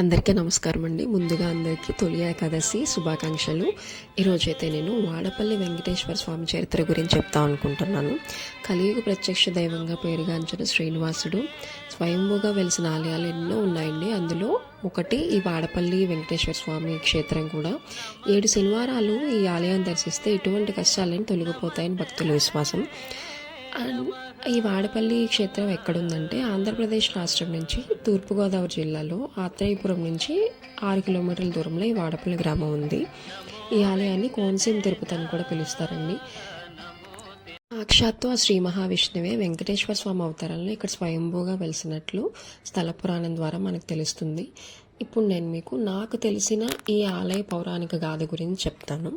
అందరికీ నమస్కారం అండి ముందుగా అందరికీ తొలి ఏకాదశి శుభాకాంక్షలు. ఈరోజైతే నేను వాడపల్లి వెంకటేశ్వర స్వామి చరిత్ర గురించి చెప్తా అనుకుంటున్నాను. కలియుగ ప్రత్యక్ష దైవంగా పేరుగాంచిన శ్రీనివాసుడు స్వయంభూగా వెలిసిన ఆలయాలు ఎన్నో ఉన్నాయండి. అందులో ఒకటి ఈ వాడపల్లి వెంకటేశ్వర స్వామి క్షేత్రం కూడా. ఏడు శనివారాలు ఈ ఆలయాన్ని దర్శిస్తే ఎటువంటి కష్టాలని తొలగిపోతాయని భక్తుల విశ్వాసం. అండ్ ఈ వాడపల్లి క్షేత్రం ఎక్కడుందంటే ఆంధ్రప్రదేశ్ రాష్ట్రం నుంచి తూర్పుగోదావరి జిల్లాలో ఆత్రేయపురం నుంచి ఆరు కిలోమీటర్ల దూరంలో ఈ వాడపల్లి గ్రామం ఉంది. ఈ ఆలయాన్ని కోనసీమ తిరుపతి అని కూడా పిలుస్తారండి. సాక్షాత్తు ఆ శ్రీ మహావిష్ణువే వెంకటేశ్వర స్వామి అవతారాలను ఇక్కడ స్వయంభూగా వెలిసినట్లు స్థల పురాణం ద్వారా మనకు తెలుస్తుంది. ఇప్పుడు నేను మీకు నాకు తెలిసిన ఈ ఆలయ పౌరాణిక గాథ గురించి చెప్తాను.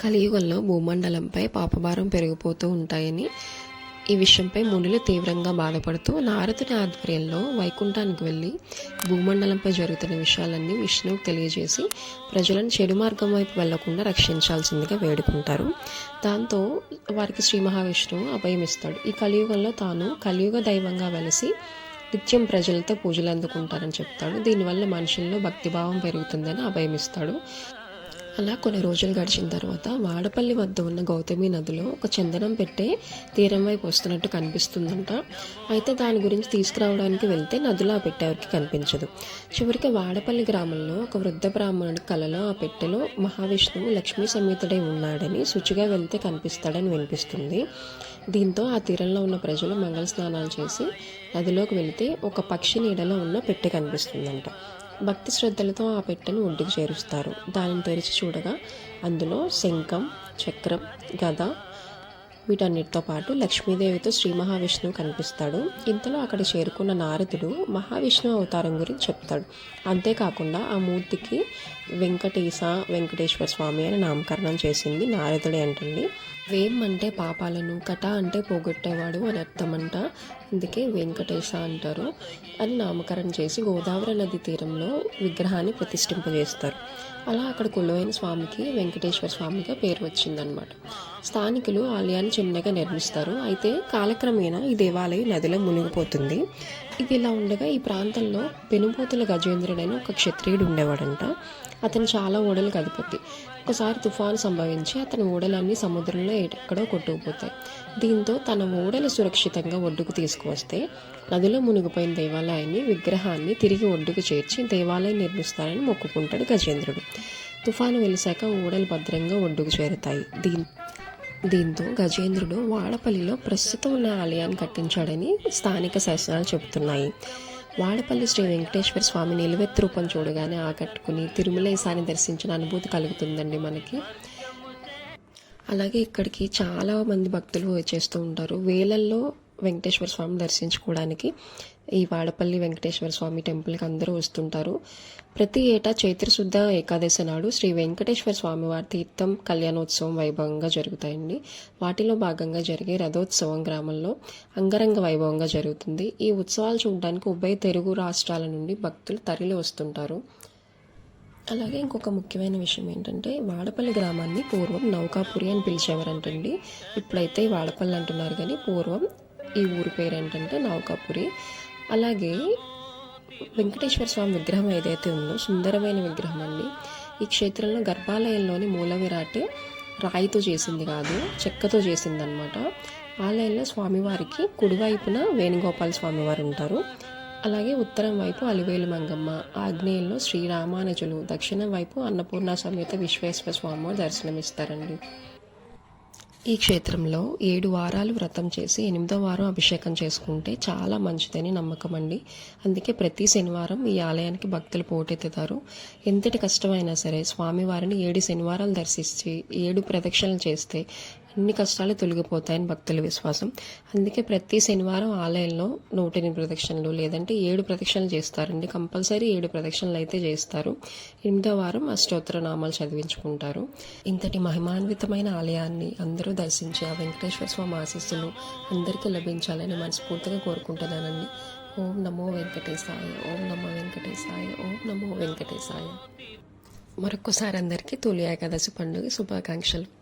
కలియుగంలో భూమండలంపై పాపభారం పెరిగిపోతూ ఉంటాయని ఈ విషయంపై మునులు తీవ్రంగా బాధపడుతూ నారదుని ఆధ్వర్యంలో వైకుంఠానికి వెళ్ళి భూమండలంపై జరుగుతున్న విషయాలన్నీ విష్ణువుకు తెలియజేసి ప్రజలను చెడు మార్గం వైపు వెళ్ళకుండా రక్షించాల్సిందిగా వేడుకుంటారు. దాంతో వారికి శ్రీ మహావిష్ణువు అభయమిస్తాడు. ఈ కలియుగంలో తాను కలియుగ దైవంగా వెలిసి నిత్యం ప్రజలతో పూజలు అందుకుంటారని చెప్తాడు. దీనివల్ల మనుషుల్లో భక్తిభావం పెరుగుతుందని అభయమిస్తాడు. అలా కొన్ని రోజులు గడిచిన తర్వాత వాడపల్లి వద్ద ఉన్న గౌతమి నదిలో ఒక చందనం పెట్టే తీరం వైపు వస్తున్నట్టు కనిపిస్తుందంట. అయితే దాని గురించి తీసుకురావడానికి వెళ్తే నదిలో ఆ పెట్టె కనిపించదు. చివరికి వాడపల్లి గ్రామంలో ఒక వృద్ధ బ్రాహ్మణుడి కలలో ఆ పెట్టెలో మహావిష్ణువు లక్ష్మీ సమేతుడై ఉన్నాడని శుచిగా వెళ్తే కనిపిస్తాడని వినిపిస్తుంది. దీంతో ఆ తీరంలో ఉన్న ప్రజలు మంగళ స్నానాలు చేసి నదిలోకి వెళితే ఒక పక్షి నీడలో ఉన్న పెట్టె కనిపిస్తుందంట. భక్తి శ్రద్ధలతో ఆ పెట్టెను ఒడ్డుకు చేరుస్తారు. దానిని తెరిచి చూడగా అందులో శంఖం చక్రం గద వీటన్నిటితో పాటు లక్ష్మీదేవితో శ్రీ మహావిష్ణువు కనిపిస్తాడు. ఇంతలో అక్కడ చేరుకున్న నారదుడు మహావిష్ణువు అవతారం గురించి చెప్తాడు. అంతేకాకుండా ఆ మూర్తికి వెంకటేశ వెంకటేశ్వర స్వామి అని నామకరణం చేసింది నారదుడే అంటండి. వేం అంటే పాపాలను కట అంటే పోగొట్టేవాడు అని అర్థమంట అందుకే వెంకటేశ అంటారు. అని నామకరణం చేసి గోదావరి నది తీరంలో విగ్రహాన్ని ప్రతిష్ఠింపజేస్తారు. అలా అక్కడ కొలువైన స్వామికి వెంకటేశ్వర స్వామిగా పేరు వచ్చిందనమాట స్థానికులు ఆలయాన్ని చిన్నగా నిర్మిస్తారు. అయితే కాలక్రమేణా ఈ దేవాలయం నదిలో మునిగిపోతుంది. ఇది ఇలా ఉండగా ఈ ప్రాంతంలో పెనుపోతుల గజేంద్రుడైన ఒక క్షత్రియుడు ఉండేవాడంట. అతను చాలా ఓడలు అధిపతి ఒకసారి తుఫాను సంభవించి అతని ఓడలన్నీ సముద్రంలో ఎక్కడో కొట్టుకుపోతాయి. దీంతో తన ఓడలు సురక్షితంగా ఒడ్డుకు తీసుకువస్తే నదిలో మునిగిపోయిన దేవాలయాన్ని విగ్రహాన్ని తిరిగి ఒడ్డుకు చేర్చి దేవాలయం నిర్మిస్తారని మొక్కుకుంటాడు గజేంద్రుడు. తుఫాను వెలిసాక ఓడలు భద్రంగా ఒడ్డుకు చేరుతాయి. దీని దీంతో గజేంద్రుడు వాడపల్లిలో ప్రస్తుతం ఉన్న ఆలయాన్ని కట్టించాడని స్థానిక శాసనాలు చెబుతున్నాయి. వాడపల్లి శ్రీ వెంకటేశ్వర స్వామి నిలువెత్తు రూపం చూడగానే ఆకట్టుకుని తిరుమలేశాన్ని దర్శించిన అనుభూతి కలుగుతుందండి మనకి. అలాగే ఇక్కడికి చాలా మంది భక్తులు వచ్చేస్తూ ఉంటారు. వేలల్లో వెంకటేశ్వర స్వామి దర్శించుకోవడానికి ఈ వాడపల్లి వెంకటేశ్వర స్వామి టెంపుల్కి అందరూ వస్తుంటారు. ప్రతి ఏటా చైత్రశుద్ధ ఏకాదశి నాడు శ్రీ వెంకటేశ్వర స్వామి వారి తీర్థం కళ్యాణోత్సవం వైభవంగా జరుగుతాయండి. వాటిలో భాగంగా జరిగే రథోత్సవం గ్రామంలో అంగరంగ వైభవంగా జరుగుతుంది. ఈ ఉత్సవాలు చూడడానికి ఉభయ తెలుగు రాష్ట్రాల నుండి భక్తులు తరలి వస్తుంటారు. అలాగే ఇంకొక ముఖ్యమైన విషయం ఏంటంటే వాడపల్లి గ్రామాన్ని పూర్వం నౌకాపురి అని పిలిచేవారంటండి. ఇప్పుడైతే వాడపల్లి అంటున్నారు కానీ పూర్వం ఈ ఊరి పేరు ఏంటంటే నౌకాపురి. అలాగే వెంకటేశ్వర స్వామి విగ్రహం ఏదైతే ఉందో సుందరమైన విగ్రహం అండి. ఈ క్షేత్రంలో గర్భాలయంలోని మూల విరాట్ రాయితో చేసింది కాదు చెక్కతో చేసింది అనమాట ఆలయంలో స్వామివారికి కుడివైపున వేణుగోపాల స్వామివారు ఉంటారు. అలాగే ఉత్తరం వైపు అలివేలు మంగమ్మ ఆగ్నేయంలో శ్రీరామానుజులు దక్షిణం వైపు అన్నపూర్ణ సమేత విశ్వేశ్వర స్వామి దర్శనమిస్తారండి. ఈ క్షేత్రంలో ఏడు వారాలు వ్రతం చేసి ఎనిమిదో వారం అభిషేకం చేసుకుంటే చాలా మంచిదని నమ్మకం అండి. అందుకే ప్రతి శనివారం ఈ ఆలయానికి భక్తులు పోటెత్తుతారు. ఎంతటి కష్టమైనా సరే స్వామివారిని ఏడు శనివారాలు దర్శించి ఏడు ప్రదక్షిణలు చేస్తే అన్ని కష్టాలు తొలగిపోతాయని భక్తుల విశ్వాసం. అందుకే ప్రతి శనివారం ఆలయంలో నూట ఎనిమిది ప్రదక్షిణలు లేదంటే ఏడు ప్రదక్షిణలు చేస్తారండి. కంపల్సరీ ఏడు ప్రదక్షిణలు అయితే చేస్తారు. ఎనిమిదో వారం అష్టోత్తర నామాలు చదివించుకుంటారు. ఇంతటి మహిమాన్వితమైన ఆలయాన్ని అందరూ దర్శించి ఆ వెంకటేశ్వర స్వామి ఆశీస్సులు అందరికీ లభించాలని మనస్ఫూర్తిగా కోరుకుంటున్నానండి. ఓం నమో వెంకటేశాయ ఓం నమో వెంకటేశాయ ఓం నమో వెంకటేశాయ. మరొకసారి అందరికీ తొలి ఏకాదశి పండుగ శుభాకాంక్షలు.